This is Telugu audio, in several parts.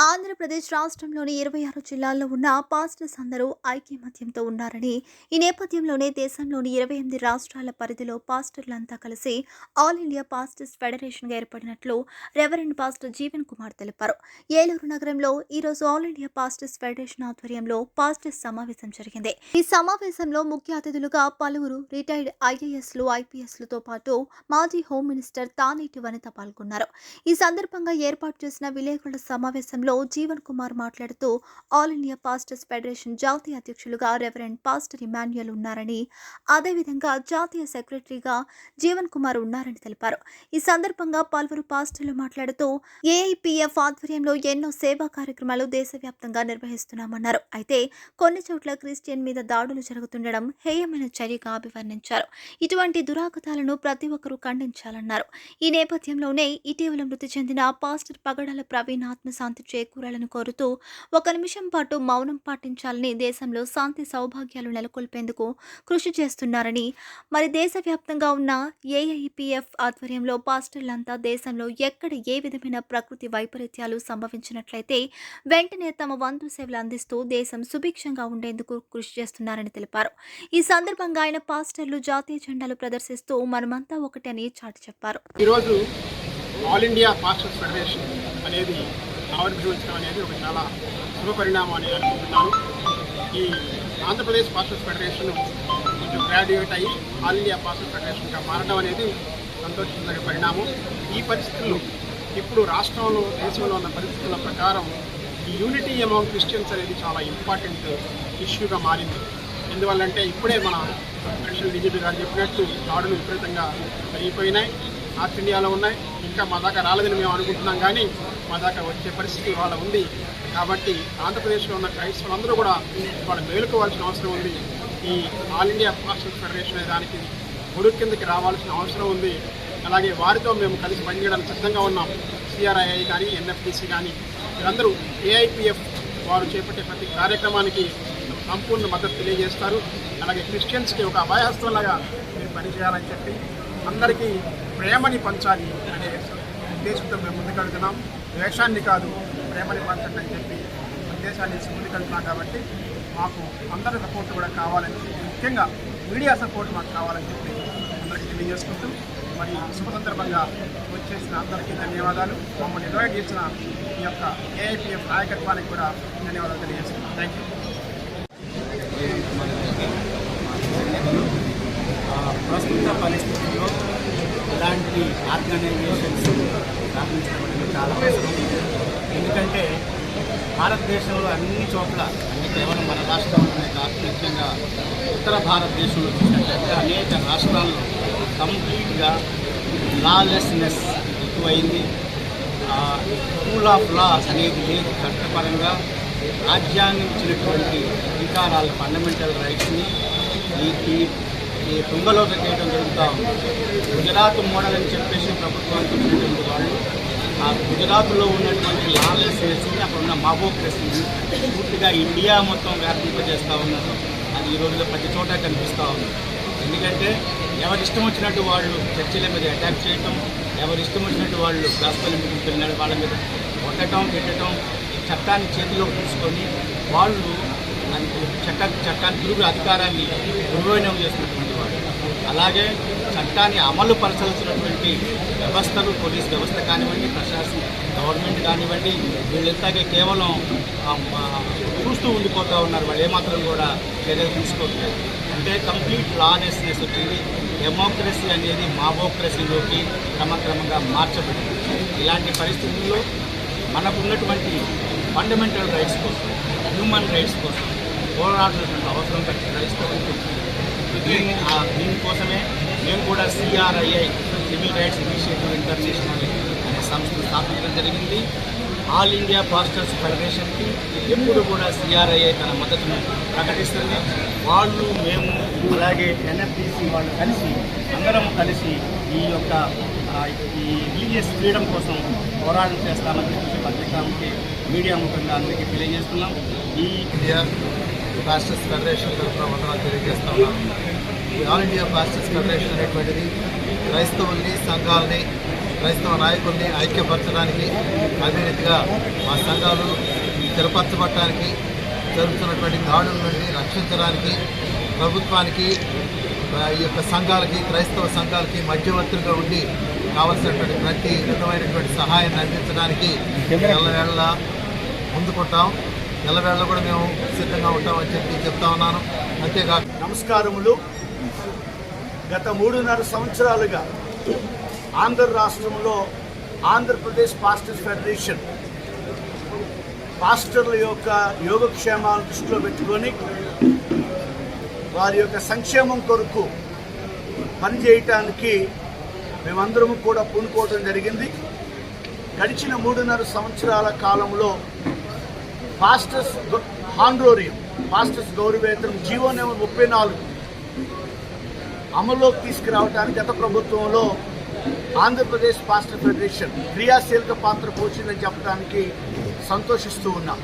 ఆంధ్రప్రదేశ్ రాష్ట్రంలోని ఇరవై ఆరు జిల్లాల్లో ఉన్న పాస్టర్స్ అందరూ ఐక్యమత్యంతో ఉన్నారని ఈ నేపథ్యంలోనే దేశంలోని ఇరవై ఎనిమిది రాష్ట్రాల పరిధిలో పాస్టర్లంతా కలిసి ఆల్ ఇండియా పాస్టర్స్ ఫెడరేషన్గా ఏర్పడినట్లు రెవరెండ్ పాస్టర్ జీవన్ కుమార్ తెలిపారు. ఏలూరు నగరంలో ఈరోజు ఆల్ ఇండియా పాస్టర్స్ ఫెడరేషన్ ఆధ్వర్యంలో పాస్టర్స్ సమావేశం జరిగింది. ఈ సమావేశంలో ముఖ్య అతిథులుగా పలువురు రిటైర్డ్ ఐఏఎస్లు ఐపీఎస్లతో పాటు మాజీ హోం మినిస్టర్ తానేటి వనిత పాల్గొన్నారు. ఈ సందర్భంగా ఏర్పాటు చేసిన విలేకరుల సమావేశంలో జీవన్ కుమార్ మాట్లాడుతూ ఆల్ ఇండియా పాస్టర్స్ ఫెడరేషన్ జాతీయ అధ్యక్షులుగా రెవరెండ్ పాస్టర్ ఇమాన్యుయల్ ఉన్నారని అదేవిధంగా జాతీయ సెక్రటరీగా జీవన్ కుమార్ ఉన్నారని తెలిపారు. ఈ సందర్భంగా పలువురు పాస్టర్లు మాట్లాడుతూ ఏఐపిఎఫ్ ఆధ్వర్యంలో ఎన్నో సేవా కార్యక్రమాలు దేశవ్యాప్తంగా నిర్వహిస్తున్నామన్నారు. అయితే కొన్ని చోట్ల క్రిస్టియన్ మీద దాడులు జరుగుతుండడం హేయమైన చర్యగా అభివర్ణించారు. ఇటువంటి దురాగతాలను ప్రతి ఒక్కరూ ఖండించాలన్నారు. ఈ నేపథ్యంలోనే ఇటీవల మృతి చెందిన పాస్టర్ పగడాల ప్రవీణ్ ఆత్మశాంతి చేకూరాలని కోరుతూ ఒక నిమిషం పాటు మౌనం పాటించాలని దేశంలో శాంతి సౌభాగ్యాలు నెలకొల్పేందుకు కృషి చేస్తున్నారని మరి దేశవ్యాప్తంగా ఉన్న ఏఐపిఎఫ్ ఆధ్వర్యంలో పాస్టర్లంతా దేశంలో ఎక్కడ ఏ విధమైన ప్రకృతి వైపరీత్యాలు సంభవించినట్లయితే వెంటనే తమ వంతు సేవలు అందిస్తూ దేశం సుభిక్షంగా ఉండేందుకు కృషి చేస్తున్నారని తెలిపారు. ఈ సందర్భంగా ఆయన పాస్టర్లు జాతీయ జెండాలు ప్రదర్శిస్తూ మనమంతా ఒకటని చాటి చెప్పారు. ఈరోజు ఆల్ ఇండియా పాస్టర్స్ ఫెడరేషన్ అనేది ఆవిర్భవించడం అనేది ఒక చాలా శుభ పరిణామం అని అనుకుంటున్నాను. ఈ ఆంధ్రప్రదేశ్ పాస్టర్స్ ఫెడరేషన్ కొంచెం గ్రాడ్యుయేట్ అయ్యి ఆల్ ఇండియా పాస్టర్స్ ఫెడరేషన్గా మారడం అనేది సంతోషించదగిన పరిణామం. ఈ పరిస్థితుల్లో ఇప్పుడు రాష్ట్రంలో దేశంలో ఉన్న పరిస్థితుల ప్రకారం ఈ యూనిటీ అమౌంట్ క్రిస్టియన్స్ అనేది చాలా ఇంపార్టెంట్ ఇష్యూగా మారింది. ఎందువల్లంటే ఇప్పుడే మన అడిషనల్ డీజీపీ గారు చెప్పినట్టు దాడులు విపరీతంగా పెరిగిపోయినాయి నార్త్ ఇండియాలో ఉన్నాయి. ఇంకా మా దాకా రాలేదని మేము అనుకుంటున్నాం కానీ మా దాకా వచ్చే పరిస్థితి ఇవాళ ఉంది. కాబట్టి ఆంధ్రప్రదేశ్లో ఉన్న క్రైస్తవులందరూ కూడా వాళ్ళు మేలుకోవాల్సిన అవసరం ఉంది. ఈ ఆల్ ఇండియా పాస్టల్ ఫెడరేషన్ అనే దానికి గొడుగు కిందకి రావాల్సిన అవసరం ఉంది. అలాగే వారితో మేము కలిసి పనిచేయడానికి సిద్ధంగా ఉన్నాం. సిఆర్ఐఐ కానీ ఎన్ఎఫ్టీసీ కానీ వీరందరూ ఏఐపిఎఫ్ వారు చేపట్టే ప్రతి కార్యక్రమానికి సంపూర్ణ మద్దతు తెలియజేస్తారు. అలాగే క్రిస్టియన్స్కి ఒక అభయహస్తంలాగా మీరు పనిచేయాలని చెప్పి అందరికీ ప్రేమని పంచాలి అనే ఉద్దేశంతో మేము ముందుకెళ్తున్నాం ద్వేషాన్ని కాదు ప్రేమని పంచండి అని చెప్పి దేశాన్ని ఇచ్చి ముందుకెళ్తున్నాం కాబట్టి మాకు అందరి సపోర్ట్ కూడా కావాలని ముఖ్యంగా మీడియా సపోర్ట్ మాకు కావాలని చెప్పి అందరికీ తెలియజేసుకుంటూ మరి శుభ సందర్భంగా వచ్చేసిన అందరికీ ధన్యవాదాలు. మమ్మల్ని ఇన్వైట్ చేసిన ఈ యొక్క ఏఐపిఎఫ్ నాయకత్వానికి కూడా ధన్యవాదాలు తెలియజేస్తున్నాం. థ్యాంక్ యూ ప్రస్తుత పరిస్థితుల్లో ఇలాంటి ఆర్గనైజేషన్స్ స్థాపించడం చాలా అవసరం. ఎందుకంటే భారతదేశంలో అన్ని చోట్ల అంటే కేవలం మన రాష్ట్రంలోనే కాదు ముఖ్యంగా ఉత్తర భారతదేశంలో చూసినట్లయితే అనేక రాష్ట్రాల్లో కంప్లీట్గా లాలెస్నెస్ ఎక్కువైంది. రూల్ ఆఫ్ లా అనేది లేదు. చట్టపరంగా రాజ్యాంగం ఇచ్చినటువంటి అధికారాల ఫండమెంటల్ రైట్స్ని ఈ ఈ ఈ తుంగలో పెట్టేయడం జరుగుతూ ఉంది. గుజరాత్ మోడల్ అని చెప్పేసి ప్రభుత్వానికి ఉన్నటువంటి వాళ్ళు ఆ గుజరాత్లో ఉన్నటువంటి లాలెస్నెస్ని అక్కడ ఉన్న మాబోక్రసీని పూర్తిగా ఇండియా మొత్తం వ్యాపింపజేస్తూ ఉన్నారు. అది ఈ రోజుల్లో ప్రతి చోట కనిపిస్తూ ఉంది. ఎందుకంటే ఎవరి ఇష్టం వచ్చినట్టు వాళ్ళు చర్చల మీద అటాక్ చేయటం ఎవరి ఇష్టం వచ్చినట్టు వాళ్ళు గాస్పల్ మీటింగ్కి వెళ్ళిన వాళ్ళ మీద కొట్టడం పెట్టడం చట్టాన్ని చేతిలో తీసుకొని వాళ్ళు అది చట్ట చట్టాన్ని తిరుగు అధికారాన్ని దుర్వినియోగం చేస్తున్నారు. అలాగే చట్టాన్ని అమలు పరచాల్సినటువంటి వ్యవస్థలు పోలీస్ వ్యవస్థ కానివ్వండి ప్రశాసన గవర్నమెంట్ కానివ్వండి వీళ్ళంతాకే కేవలం చూస్తూ ఉండిపోతూ ఉన్నారు. వాళ్ళు ఏమాత్రం కూడా చర్యలు తీసుకోవట్లేదు. అంటే కంప్లీట్ లాలెస్నెస్ వచ్చింది డెమోక్రసీ అనేది మాబోక్రసీలోకి క్రమక్రమంగా మార్చబడింది. ఇలాంటి పరిస్థితుల్లో మనకున్నటువంటి ఫండమెంటల్ రైట్స్ కోసం హ్యూమన్ రైట్స్ కోసం పోరాడాల్సిన అవసరం క్రైస్తవులకు దీని దీనికోసమే మేము కూడా CRII civil rights initiative international అనే సంస్థను స్థాపించడం జరిగింది. ఆల్ ఇండియా పాస్టర్స్ ఫెడరేషన్కి ఎప్పుడు కూడా సిఆర్ఐఐ తన మద్దతును ప్రకటిస్తుంది. వాళ్ళు మేము అలాగే ఎన్ఎఫ్టీసీ వాళ్ళు కలిసి అందరం కలిసి ఈ యొక్క ఈ రిలీజియస్ ఫ్రీడమ్ కోసం పోరాటం చేస్తామని చెప్పి పత్రికాముఖి మీడియా ముఖంగా అందరికీ తెలియజేస్తున్నాం. ఈ ప్లాస్టర్స్ ఫెడరేషన్ తరఫున వందనాలు తెలియజేస్తా ఉన్నాను. ఈ ఆల్ ఇండియా ప్లాస్టర్స్ ఫెడరేషన్ అనేటువంటిది క్రైస్తవుల్ని సంఘాలని క్రైస్తవ నాయకుల్ని ఐక్యపరచడానికి అదే రీతిగా మా సంఘాలు స్థిరపరచబడటానికి జరుగుతున్నటువంటి దాడుల నుండి రక్షించడానికి ప్రభుత్వానికి ఈ యొక్క సంఘాలకి క్రైస్తవ సంఘాలకి మధ్యవర్తులుగా ఉండి కావలసినటువంటి ప్రతి విధమైనటువంటి సహాయాన్ని అందించడానికి ఎల్లవేళ ముందుకుంటాం. ఎల్లవేళ కూడా మేము సిద్ధంగా ఉంటామని చెప్పి చెప్తా ఉన్నాను. అంతేకాక నమస్కారములు. గత మూడున్నర సంవత్సరాలుగా ఆంధ్ర రాష్ట్రంలో ఆంధ్రప్రదేశ్ పాస్టర్స్ ఫెడరేషన్ పాస్టర్ల యొక్క యోగక్షేమాలను దృష్టిలో పెట్టుకొని వారి యొక్క సంక్షేమం కొరకు పనిచేయటానికి మేమందరము కూడా పూనుకోవడం జరిగింది. గడిచిన మూడున్నర సంవత్సరాల కాలంలో పాస్టర్స్ గ- హాండ్రోరియం పాస్టర్స్ గౌరవేతనం జీవో నెంబర్ ముప్పై నాలుగు. అమల్లోకి తీసుకురావడానికి గత ప్రభుత్వంలో ఆంధ్రప్రదేశ్ పాస్టర్ ఫెడరేషన్ క్రియాశీలక పాత్ర పోచిందని చెప్పడానికి సంతోషిస్తూ ఉన్నాం.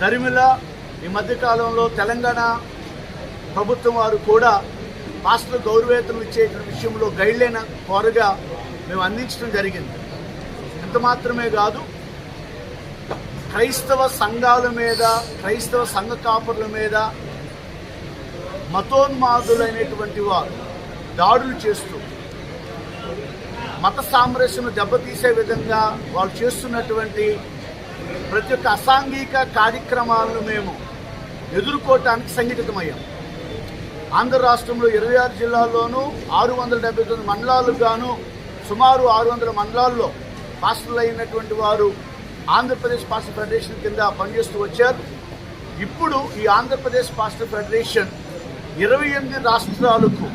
దరిమిల ఈ మధ్యకాలంలో తెలంగాణ ప్రభుత్వం వారు కూడా పాస్టర్ గౌరవేతలు ఇచ్చే విషయంలో గైడ్లైన్ కోరగా మేము అందించడం జరిగింది. ఎంత మాత్రమే కాదు క్రైస్తవ సంఘాల మీద క్రైస్తవ సంఘ కాపుర్ల మీద మతోన్మాదులైనటువంటి వారు దాడులు చేస్తూ మత సామరస్యను దెబ్బతీసే విధంగా వాళ్ళు చేస్తున్నటువంటి ప్రతి ఒక్క అసాంఘిక కార్యక్రమాలను మేము ఎదుర్కోవటానికి సంఘటితమయ్యాం. ఆంధ్ర రాష్ట్రంలో ఇరవై ఆరు జిల్లాల్లోనూ ఆరు వందల డెబ్బై తొమ్మిది మండలాలు గాను సుమారు ఆరు వందల మండలాల్లో పాస్టర్లు అయినటువంటి వారు ఆంధ్రప్రదేశ్ పాస్టర్ ఫెడరేషన్ కింద పనిచేస్తూ వచ్చారు. ఇప్పుడు ఈ ఆంధ్రప్రదేశ్ పాస్టర్ ఫెడరేషన్ ఇరవై ఎనిమిది రాష్ట్రాలకు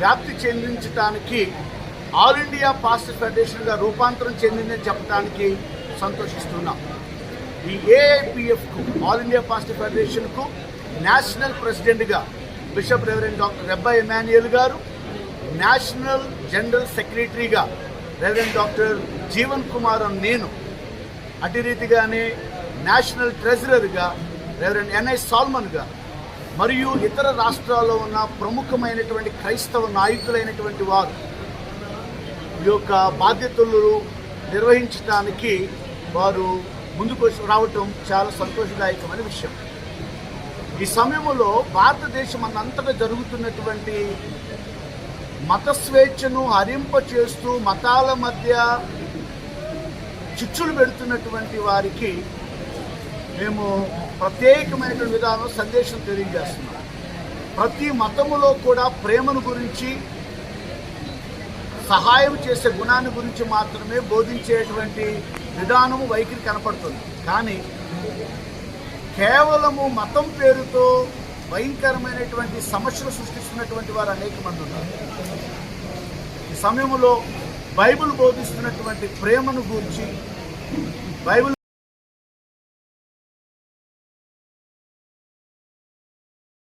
వ్యాప్తి చెందించడానికి ఆల్ ఇండియా పాస్టర్ ఫెడరేషన్గా రూపాంతరం చెందిందని చెప్పడానికి సంతోషిస్తున్నాం. ఈ ఏఐపిఎఫ్కు ఆల్ ఇండియా పాస్టర్ ఫెడరేషన్కు నేషనల్ ప్రెసిడెంట్గా bishop reverend doctor Rebba Emmanuel గారు నేషనల్ జనరల్ సెక్రటరీగా రెవరెండ్ డాక్టర్ జీవన్ కుమార్ నేను అటు రీతిగానే నేషనల్ ట్రెజరర్గా రెవరెండ్ ఎన్ఐ సాల్మన్గా మరియు ఇతర రాష్ట్రాల్లో ఉన్న ప్రముఖమైనటువంటి క్రైస్తవ నాయకులైనటువంటి వారు ఈ యొక్క బాధ్యతలు నిర్వహించడానికి వారు ముందుకు రావటం చాలా సంతోషదాయకమైన విషయం. ఈ సమయంలో భారతదేశం అన్నంతటా జరుగుతున్నటువంటి మత స్వేచ్ఛను హరింప చేస్తూ మతాల మధ్య చిచ్చులు పెడుతున్నటువంటి వారికి మేము ప్రత్యేకమైనటువంటి విధానం సందేశం తెలియజేస్తున్నాం. ప్రతి మతములో కూడా ప్రేమను గురించి సహాయం చేసే గుణాన్ని గురించి మాత్రమే బోధించేటువంటి విధానము వైఖరి కనపడుతుంది. కానీ కేవలము మతం పేరుతో భయంకరమైనటువంటి సమస్యలు సృష్టిస్తున్నటువంటి వారు అనేక మంది ఉన్నారు. ఈ సమయంలో బైబిల్ బోధిస్తున్నటువంటి ప్రేమను గురించి బైబిల్